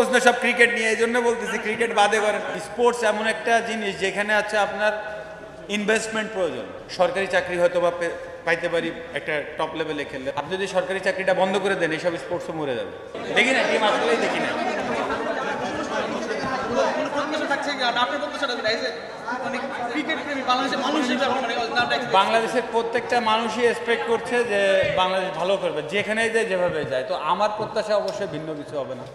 প্রশ্ন সব ক্রিকেট নিয়ে এই জন্য বলতেছি ক্রিকেট বাদে করেন স্পোর্টস এমন একটা জিনিস যেখানে আছে আপনার ইনভেস্টমেন্ট প্রয়োজন। সরকারি চাকরি হয়তো বা পাইতে পারি একটা টপ লেভেলে খেললে। আপনি যদি সরকারি চাকরিটা বন্ধ করে দেন, এইসব স্পোর্টসও মরে যাবে। দেখি না টিম আসলেই দেখি না। বাংলাদেশের প্রত্যেকটা মানুষই এক্সপেক্ট করছে যে বাংলাদেশ ভালো করবে, যেখানেই যায় যেভাবে যায়। তো আমার প্রত্যাশা অবশ্যই ভিন্ন কিছু হবে না।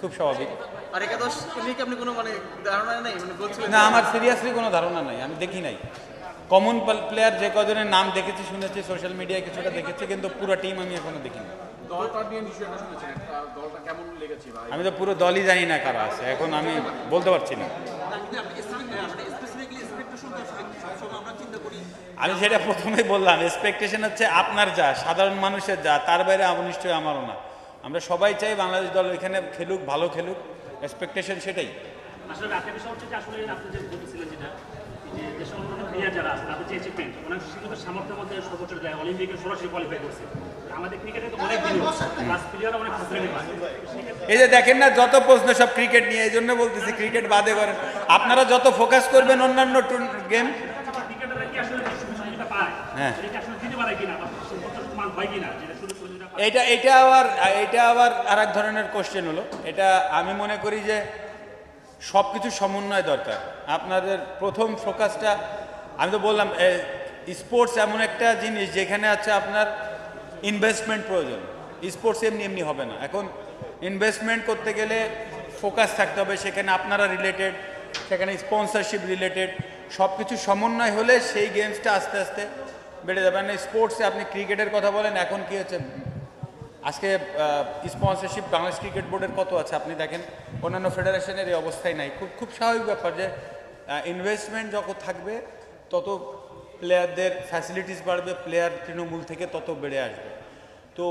খুব স্বাভাবিক। আর একাদশ নিয়ে কি আপনি কোনো মানে ধারণা নেই? মানে বলছিলেন না আমার সিরিয়াসলি কোনো ধারণা নাই আমি দেখি নাই। কমন প্লেয়ার যে কজনের নাম দেখেছি শুনেছি সোশ্যাল মিডিয়ায় কিছুটা দেখেছি কিন্তু পুরো টিম আমি এখনও দেখিনি। আমি তো পুরো দলই জানি না কারা আছে এখন আমি বলতে পারছি না। আমি সেটা প্রথমেই বললাম এক্সপেকটেশন হচ্ছে আপনার যা সাধারণ মানুষের যা তার বাইরে আমার নিশ্চয়ই আমারও না। আমরা সবাই চাই বাংলাদেশ দল এখানে খেলুক ভালো খেলুক। এক্সপেকটেশন সেটাই। এই যে দেখেন না যত প্রশ্ন সব ক্রিকেট নিয়ে এই জন্য বলতেছি ক্রিকেট বাদে করেন। আপনারা যত ফোকাস করবেন অন্যান্য গেম হ্যাঁ। এটা এটা আবার এটা আবার আর এক ধরনের কোশ্চেন হলো। এটা আমি মনে করি যে সব কিছু সমন্বয় দরকার। আপনাদের প্রথম ফোকাসটা আমি তো বললাম স্পোর্টস এমন একটা জিনিস যেখানে আছে আপনার ইনভেস্টমেন্ট প্রয়োজন। স্পোর্টস এমনি এমনি হবে না। এখন ইনভেস্টমেন্ট করতে গেলে ফোকাস থাকতে হবে সেখানে আপনারা রিলেটেড সেখানে স্পন্সরশিপ রিলেটেড সব কিছু সমন্বয় হলে সেই গেমসটা আস্তে আস্তে বেড়ে যাবে। মানে স্পোর্টসে আপনি ক্রিকেটের কথা বলেন, এখন কি হচ্ছে? আজকে স্পন্সরশিপ বাংলাদেশ ক্রিকেট বোর্ডের কত আছে? আপনি দেখেন, অন্যান্য ফেডারেশনের এই অবস্থায় নাই। খুব খুব স্বাভাবিক ব্যাপার যে ইনভেস্টমেন্ট যত থাকবে, তত প্লেয়ারদের ফ্যাসিলিটিস বাড়বে প্লেয়ার তৃণমূল থেকে তত বেড়ে আসবে। তো